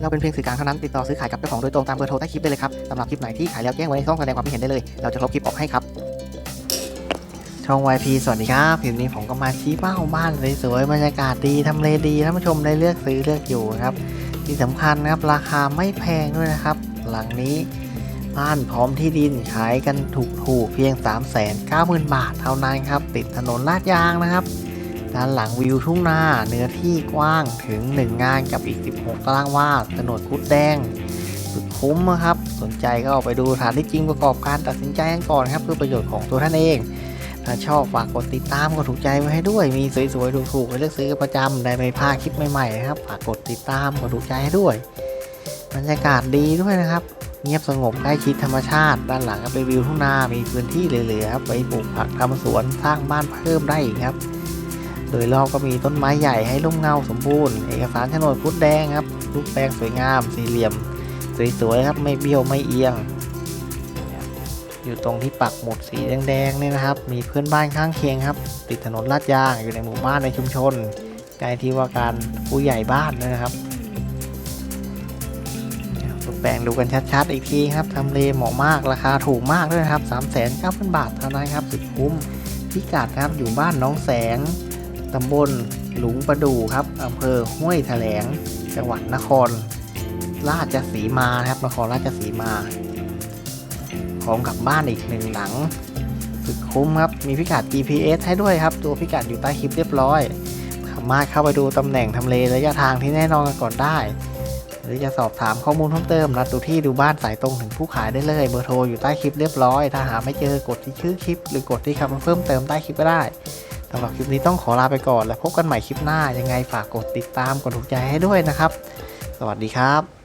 เราเป็นเพียงสื่อกลางเท่านั้นติดต่อซื้อขายกับเจ้าของโดยตรงตามเบอร์โทรใต้คลิปได้เลยครับสำหรับคลิปไหนที่ขายแล้วแจ้งไว้ในช่องแสดงความคิดเห็นได้เลย เราจะลบคลิปออกให้ครับช่อง YP สวัสดีครับคลิปนี้ผมก็มาชี้เป้าบ้านสวยๆบรรยากาศดีทำเลดีท่านผู้ชมได้เลือกซื้อเลือกอยู่นะครับที่สำคัญนะครับราคาไม่แพงด้วยนะครับ หลังนี้บ้านพร้อมที่ดินขายกันถูกๆเพียง 3 9 0 0 0 0 บาทเท่านั้นครับติดถนนลาดยางนะครับ ด้านหลังวิวทุ่งนาเนื้อที่กว้างถึง 1 งานกับอีก 16 ตารางวาถนนคุดแดง สุดคุ้มนะครับ สนใจก็ออกไปดูสถานที่จริงประกอบการตัดสินใจกันก่อนครับ เพื่อประโยชน์ของตัวท่านเอง ถ้าชอบฝากกดติดตามกดถูกใจไว้ให้ด้วย มีสวยๆ ถูกๆไว้เลือกซื้อประจำได้ไม่พลาดคลิปใหม่ๆนะครับฝากกดติดตามกดถูกใจให้ด้วยบรรยากาศดีด้วยนะครับเงียบสงบใกล้ชิดธรรมชาติ ด้านหลังก็เป็นวิวทุ่งนา มีพื้นที่เหลือๆครับไปปลูกผักทำสวนสร้างบ้านเพิ่มได้อีกครับ โดยรอบก็มีต้นไม้ใหญ่ให้ร่มเงาสมบูรณ์ เอกสารโฉนดพุดแดงครับ รูปแปลงสวยงาม สี่เหลี่ยม สวยๆครับ ไม่เบี้ยวไม่เอียง อยู่ตรงที่ปักหมุดสีแดงๆเนี่ยนะครับ มีเพื่อนบ้านข้างเคียงครับ ติดถนนลาดยาง อยู่ในหมู่บ้านในชุมชน ใกล้ที่ว่าการผู้ใหญ่บ้านนะครับตกแต่งดูกันชัดๆ อีกทีครับ ทำเลเหมาะมาก ราคาถูกมากด้วยครับ 3 9 0 0 0 0 บาทเท่านั้นครับ สุดคุ้ม พิกัดครับ อยู่บ้านน้องแสง ตำบลหลุงประดูครับอำเภอห้วยแถลง จังหวัดนคร ราชสีมานะครับ นครราชสีมาพร้อมกับบ้านอีกหนึ่งหลัง สุดคุ้มครับ มีพิกัด GPS ให้ด้วยครับ ตัวพิกัดอยู่ใต้คลิปเรียบร้อย สามารถเข้าไปดูตำแหน่งทำเลระยะทางที่แน่นอนกันก่อนได้ หรือจะสอบถามข้อมูลเพิ่มเติมนัดดูที่ดูบ้านสายตรงถึงผู้ขายได้เลย เบอร์โทรอยู่ใต้คลิปเรียบร้อย ถ้าหาไม่เจอกดที่ชื่อคลิป หรือกดที่คำเพิ่มเติมใต้คลิปก็ได้ สำหรับคลิปนี้ต้องขอลาไปก่อน แล้วพบกันใหม่คลิปหน้ายังไงฝากกดติดตามกดถูกใจให้ด้วยนะครับ สวัสดีครับ